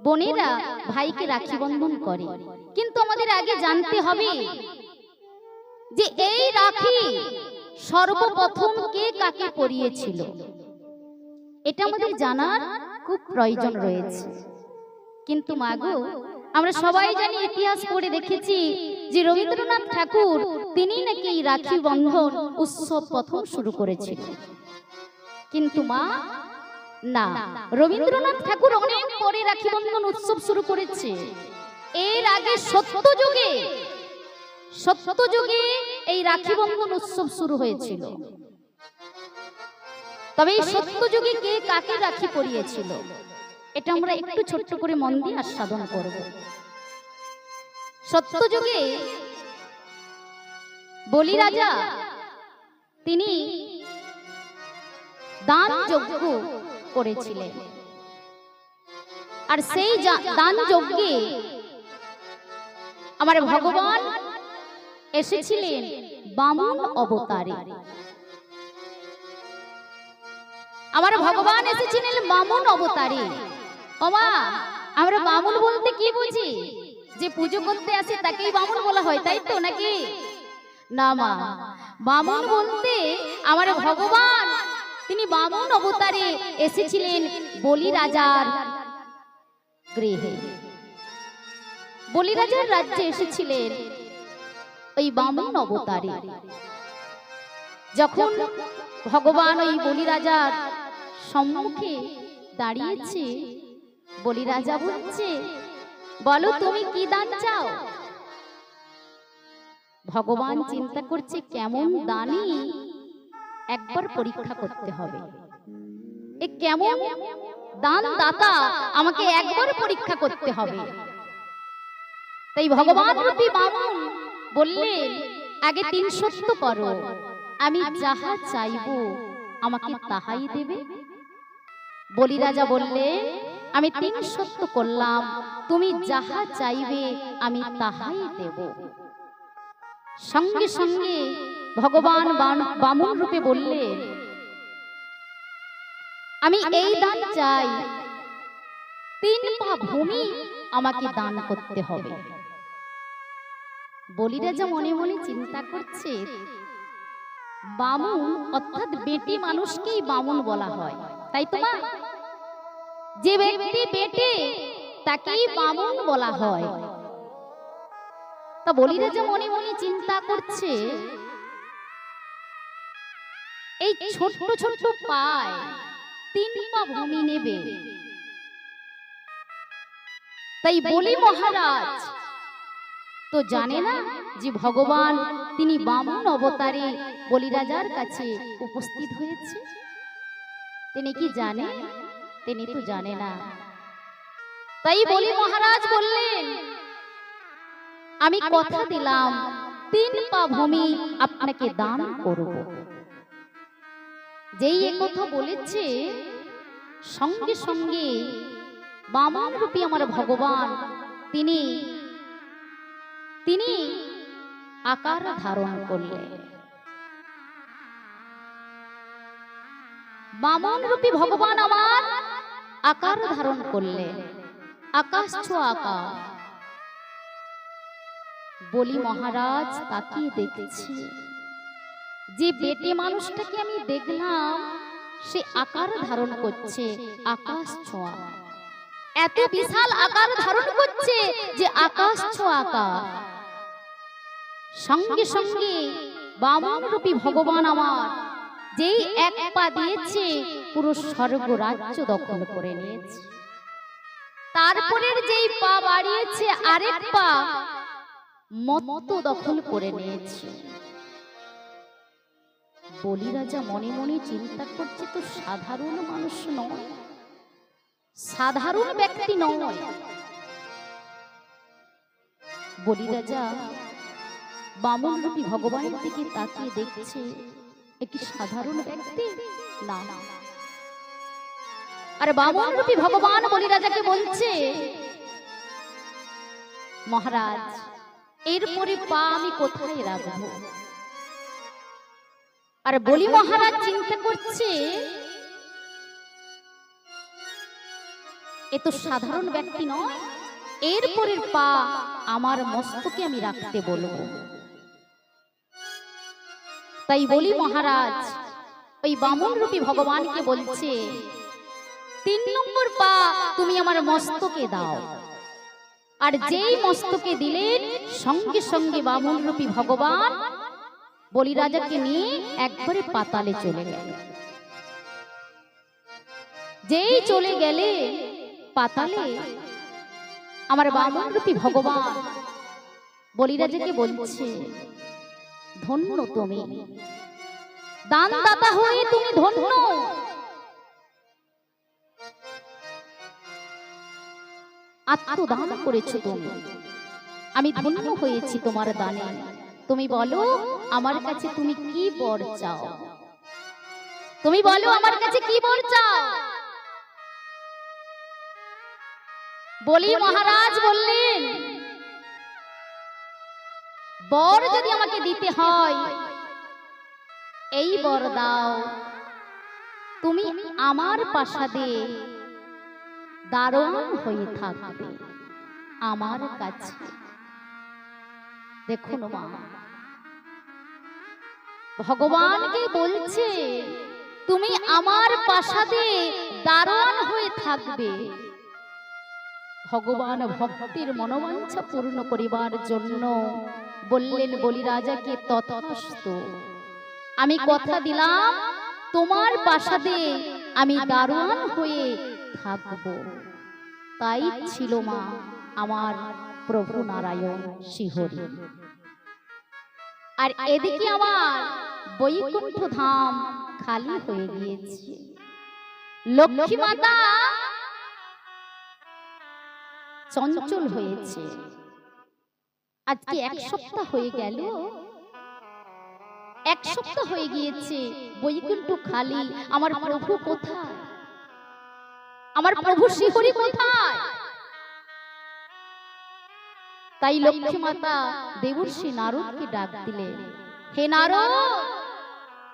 বোনেরা ভাইকে রাখি বন্ধন করে। কিন্তু আমাদের আগে জানতে হবে যে এই রাখি সর্বপ্রথম কে কাকে পরিয়েছিল? এটা আমাদের জানার খুব প্রয়োজন রয়েছে। কিন্তু মাগো আমরা সবাই জানি ইতিহাস পড়ে দেখেছি যে রবীন্দ্রনাথ ঠাকুর তিনি নাকি এই রাখি বন্ধন উৎসব প্রথম শুরু করেছিল। কিন্তু মা না, রবীন্দ্রনাথ ঠাকুর অনেক পরে রাখি বন্ধন উৎসব শুরু করেছে। এর আগে সত্য যুগে সত্য যুগে এই রাখি বন্ধন উৎসব শুরু হয়েছিল। তবে এই সত্য যুগে কে কাকে রাখি পরিয়েছিল, এটা আমরা একটু ছোট্ট করে মন দিয়ে আস্বাদন করব। সত্য যুগে বলি রাজা তিনি দান যজ্ঞ করেছিলেন। আর সেই দান যজ্ঞে আমার ভগবান এসেছিলেন বামন অবতারে। আমার ভগবান এসেছিলেন বামন অবতারে। ওমা আমরা বামুন বলতে কি বুঝি? যে পুজো করতে আসে তাকেই বামুন বলা হয় তাই তো নাকি? না মা বামুন বলতে আমার ভগবান তিনি বামন অবতারে এসেছিলেন বলি রাজার গৃহে। বলি রাজার রাজ্যে এসেছিলেন ওই বামন অবতারে। যখন ভগবান ওই বলি রাজার সম্মুখে দাঁড়িয়েছে বলি রাজা বলছে, বলো তুমি কি দান চাও? ভগবান চিন্তা করছে, কেমন দানি? একবার পরীক্ষা করতে হবে। এ কেমন? দান দাতা আমাকে একবার পরীক্ষা করতে হবে। তাই ভগবান রূপী বামন বললেন আগে তিন সত্য করো। আমি যাহা চাইব আমাকে তাহাই দেবে। বলি রাজা বললে আমি তিন সত্য করলাম। তুমি যাহা চাইবে আমি তাহাই দেব। সঙ্গে সঙ্গে ভগবান বান- বামন রূপে বললেন আমি এই দান চাই। তিন পা ভূমি আমাকে দান করতে হবে। বলি রাজা মনে মনে চিন্তা করছে বামুন অর্থাৎ বেটি মানুষকেই বামুন বলা হয়। তাই তো মা যে ব্যক্তি বেটে তাকেই বামুন বলা হয়। তা বলি রাজা মনে মনে চিন্তা করছে এই ছোট্ট ছোট্ট পায় তিন পা ভূমি নেবে। তাই বলি মহারাজ তো জানে না যে ভগবান তিনি বামন অবতারে বলিরাজার কাছে উপস্থিত হয়েছে। তিনি কি জানে? তিনি তো জানে না। তাই বলি মহারাজ বললেন আমি কথা দিলাম তিন পা ভূমি আপনাকে দান করব। যেই কথা বলেছে, সঙ্গে সঙ্গে বামন রূপী আমার ভগবান, তিনি তিনি আকার ধারণ করলেন। বামন রূপী ভগবান আমার আকার ধারণ করলেন। আকাশ ছোঁয়া আকার। বলি, মহারাজ, তাকিয়ে দেখছি। যে বেটে মানুষটাকে আমি দেখলাম, সে আকার ধারণ করছে, আকাশ ছোঁয়া। এত বিশাল আকার ধারণ করছে যে আকাশ ছোঁয়া সঙ্গে সঙ্গে বামন রূপী ভগবান আমার, যেই এক পা দিয়েছে, পুরো স্বর্গ রাজ্য দখল করে নিয়েছে। তারপরের যেই পা বাড়িয়েছে, আরেক পা মত দখল করে নিয়েছে। বলি রাজা মনে মনে চিন্তা করছে, তো সাধারণ মানুষ নয়। সাধারণ ব্যক্তি নয়। বলি রাজা বামন রূপী ভগবানের দিকে তাকিয়ে দেখছে একটি সাধারণ ব্যক্তি? না। আর বামন রূপী ভগবান বলি রাজাকে বলছে, মহারাজ এরপরে পা আমি কোথায় রাখব? আর বলি মহারাজ চিন্তা করছে, এ তো সাধারণ ব্যক্তি নয় এরপরের পা আমার মস্তকে আমি রাখতে বলব। তাই বলি মহারাজ, ওই বামন রূপী ভগবানকে বলছে, তিন নম্বর পা তুমি আমার মস্তকে দাও। আর যেই মস্তকে দিলেন, সঙ্গে সঙ্গে বামন রূপী ভগবান বলিরাজাকে নিয়ে একবারে পাতালে চলে গেল। যেই চলে গেলে পাতালে, আমার বামন রূপী ভগবান, বলিরাজাকে বলছে, ধন্য তুমি। দানদাতা হয়ে তুমি ধন্য। আত্মদান করেছ তুমি। আমি ধন্য হয়েছি তোমার দানে। তুমি বলো আমার কাছে তুমি কি বর চাও? তুমি বলো আমার কাছে কি বর চাও? বলি মহারাজ বললেন বর যদি আমাকে দিতে হয় এই বর দাও। তুমি আমার প্রাসাদে দারোয়ান হয়ে থাকবে আমার কাছে। দেখুন মা। ভগবানকে বলছে, তুমি আমার প্রাসাদে দারোয়ান হয়ে থাকবে। ভগবান ভক্তির মনোবাঞ্ছা পূর্ণ করিবার জন্য বললেন বলি রাজাকে ততস্ত আমি কথা দিলাম, তোমার প্রাসাদে আমি দারোয়ান হয়ে থাকব। তাই ছিল মা আমার প্রভু নারায়ণ শিহরি। আর এদিকে আমার বৈকুণ্ঠ ধাম খালি হয়ে গিয়েছে। লক্ষ্মী মাতা চঞ্চল হয়েছে। আজকে এক সপ্তাহ হয়ে গেল। এক সপ্তাহ হয়ে গিয়েছে। বৈকুণ্ঠ খালি। আমার প্রভু কোথায়? আমার প্রভু শিহরি কোথায়? তাই লক্ষ্মী মাতা দেবর্ষী নারদকে ডাক দিলেন, হে নারদ!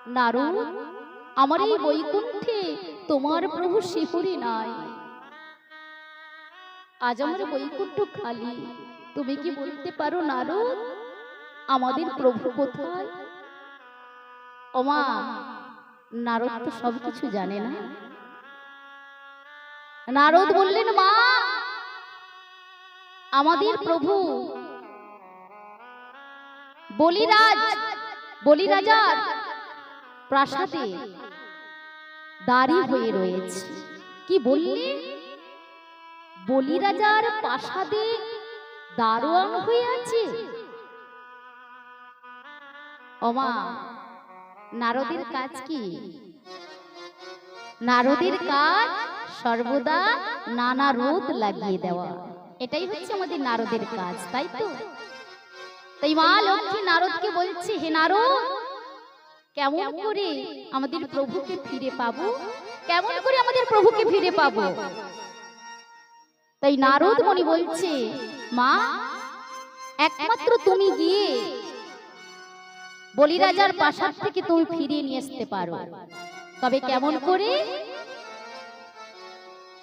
নারদ, আমার এই বৈকুণ্ঠে তোমার প্রভু শিহরি নাই। আজ আমার বৈকুণ্ঠ খালি। তুমি কি বলতে পারো আমাদের প্রভু কোথায়? ওমা, নারদ তো জানে না। নারদ বললেন, মা, আমাদের প্রভু বলিরাজ, বলিরাজার প্রাসাদে দাঁড়ি হয়ে রয়েছে। কি বললে? বলিরাজার প্রাসাদে দারোয়ান হয়ে আছে? ওমা, নারদের কাজ কি? নারদের কাজ সর্বদা নানা রোদ লাগিয়ে দেওয়া। এটাই হচ্ছে আমাদের নারদের কাজ, তাই তো? তাই মা লক্ষ্মী নারদকে বলছে, হে নারদ কেমন করে আমাদের প্রভুকে ফিরে পাবো? কেমন করে আমাদের প্রভুকে ফিরে পাবো? তাই নারদ মনি বলছে মা একমাত্র তুমি গিয়ে বলিরাজার প্রাসাদ থেকে তুমি ফিরিয়ে নিয়ে আসতে পারো। তবে কেমন করে?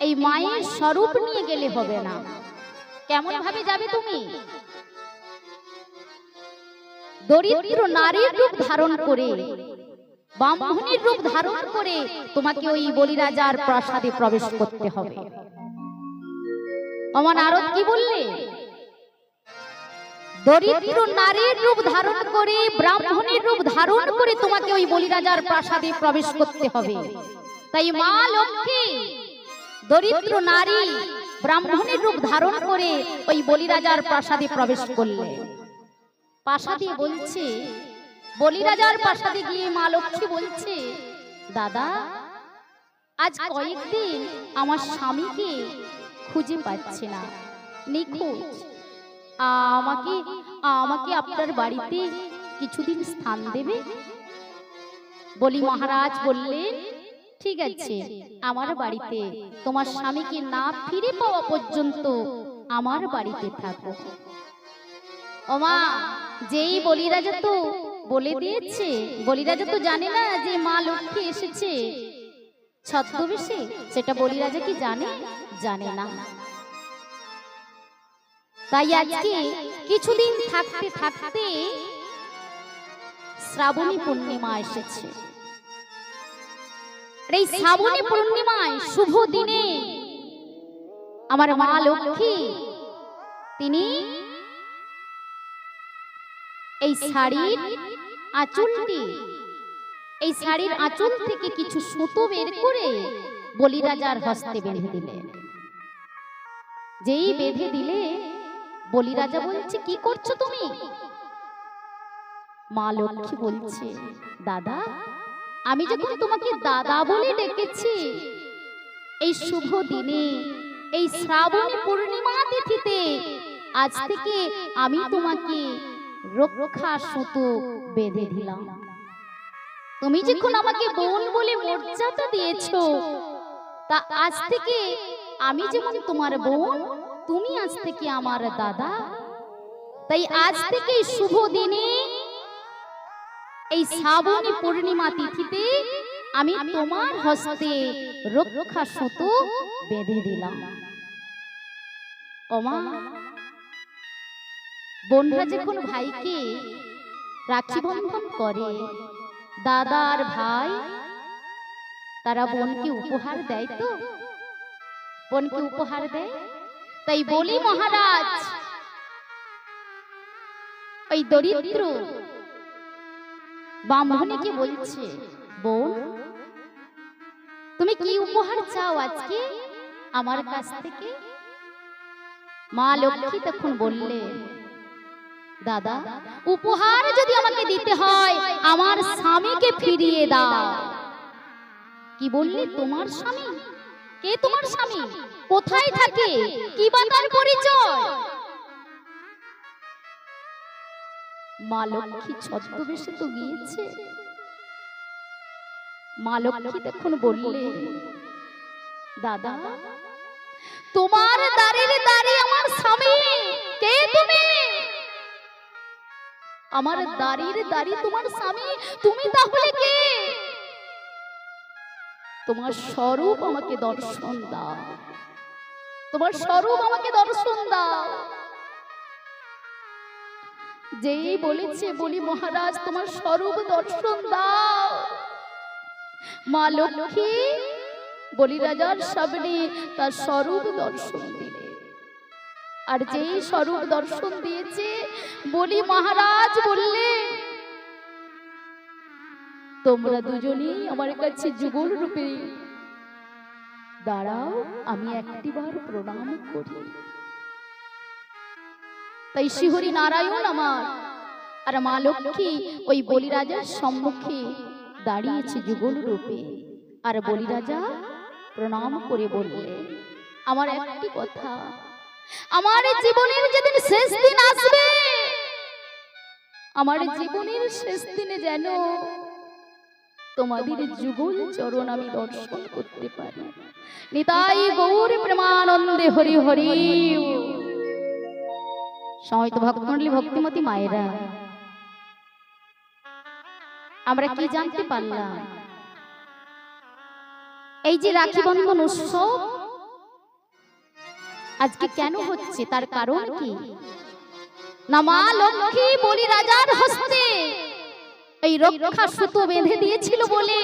এই মায়ের স্বরূপ নিয়ে গেলে হবে না। কেমন ভাবে যাবে তুমি? দরিদ্র নারীর রূপ ধারণ করে ব্রাহ্মণীর রূপ ধারণ করে তোমাকে ওই বলিরাজার প্রাসাদে প্রবেশ করতে হবে। আমার নারদ কি বললে? দরিদ্র নারীর রূপ ধারণ করে, ব্রাহ্মণের রূপ ধারণ করে তোমাকে ওই বলিরাজার প্রাসাদে প্রবেশ করতে হবে। তাই মা লক্ষ্মী, দরিদ্র নারী ব্রাহ্মণের রূপ ধারণ করে ওই বলিরাজার প্রাসাদে প্রবেশ করলে। প্রাসাদে বলছে বলিরাজার প্রাসাদে গিয়ে মা লক্ষ্মী বলছে দাদা আজ কয়েকদিন আমার স্বামীকে খুঁজে পাচ্ছে না। নিখোঁজ। আমাকে আমাকে আপনার বাড়িতে কিছুদিন স্থান দেবে? বলি মহারাজ বললেন ঠিক আছে আমার বাড়িতে তোমার স্বামীকে না ফিরে পাওয়া পর্যন্ত আমার বাড়িতে থাকো। ওমা যেই বলিরাজা তো বলে দিয়েছে বলিরাজা তো জানে না যে মা লক্ষ্মী এসেছে। ছদ্মবেশে সেটা বলি রাজা কি জানে? জানে না। তাই আজকে কিছুদিন থাকতে থাকতে শ্রাবণী পূর্ণিমা এসেছে। এই শ্রাবণী পূর্ণিমায় শুভ দিনে আমার মা লক্ষ্মী, তিনি এই শাড়ির আঁচলটি এই শাড়ির আঁচল থেকে কিছু সুতো বের করে বলিরাজার হস্তে বেঁধে দিলেন যেই বেঁধে দিলে বলিরাজা বলছে কি করছ তুমি? মা লক্ষ্মী বলছে দাদা আমি যখন তোমাকে দাদা বলে ডেকেছি এই শুভ দিনে এই শ্রাবণী পূর্ণিমা তিথিতে আজ থেকে আমি তোমাকে রক্ষা সুতো বেঁধে দিলাম। তুমি যখন আমাকে বোন বলে মর্যাদা দিয়েছ, তা আজ থেকে আমি যেমন তোমার বোন, তুমি আজ থেকে আমার দাদা। তাই আজ থেকে শুভ দিনে এই শ্রাবণী পূর্ণিমা তিথিতে আমি তোমার হস্তে রক্ষা সুতো বেঁধে দিলাম। ওমা। বোনরা যখন ভাইকে রাখি বন্ধন করে। দাদা আর ভাই, তারা বোনকে উপহার দেয় তো? বোনকে উপহার দেয়? তাই বলি মহারাজ, ওই দরিদ্র ব্রাহ্মণীকে বলছে, বোন, তুমি কি উপহার চাও আজকে আমার কাছ থেকে? মা লক্ষ্মী তখন বললে দাদা, উপহার যদি আমাকে দিতে হয়, আমার স্বামীকে ফিরিয়ে দাও। কি বললি? তোমার স্বামী? কে তোমার স্বামী? কোথায় থাকে? কি বা তার পরিচয়? মা লক্ষ্মী ছদ্মবেশে তো গিয়েছে। মা লক্ষ্মী তখন বললে, দাদা, তোমার দাঁড়িয়ে দাঁড়িয়ে আমার স্বামী। কে তুমি? আমার দাঁড়িয়ে দাঁড়িয়ে তোমার স্বামী তুমি তাহলে কে? তোমার স্বরূপ আমাকে দর্শন দাও। তোমার স্বরূপ আমাকে দর্শন দাও। যেই বলেছে বলি মহারাজ তোমার স্বরূপ দর্শন দাও। মা লক্ষ্মী বলি রাজার সামনে তার স্বরূপ দর্শন দিলে। আর যেই স্বরূপ দর্শন দিয়েছে বলি মহারাজ বললে তোমরা দুজনেই আমার কাছে যুগল রূপে দাঁড়াও আমি একটিবার প্রণাম করি। তাই শিহরি নারায়ণ আমার আর মা লক্ষ্মী ওই বলিরাজার সম্মুখে দাঁড়িয়েছে যুগল রূপে। আর বলিরাজা প্রণাম করে বললে আমার একটি কথা আমার জীবনের যেদিন শেষ দিন আসবে আমার জীবনের শেষ দিনে যেন তোমাদের যুগল চরণ আমি দর্শন করতে পারি। নিতাই গৌর প্রেমানন্দে হরি হরি। সময় তো ভক্তমন্ডলী ভক্তিমতী মায়েরা আমরা কি জানতে পারলাম? এই যে রাখি বন্ধন উৎসব আজকে কেন হচ্ছে? তার কারণ কি? না মা লক্ষ্মী বলি রাজার হস্তে। এই রক্ষা সুতো বেঁধে দিয়েছিল বলে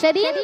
সেদিন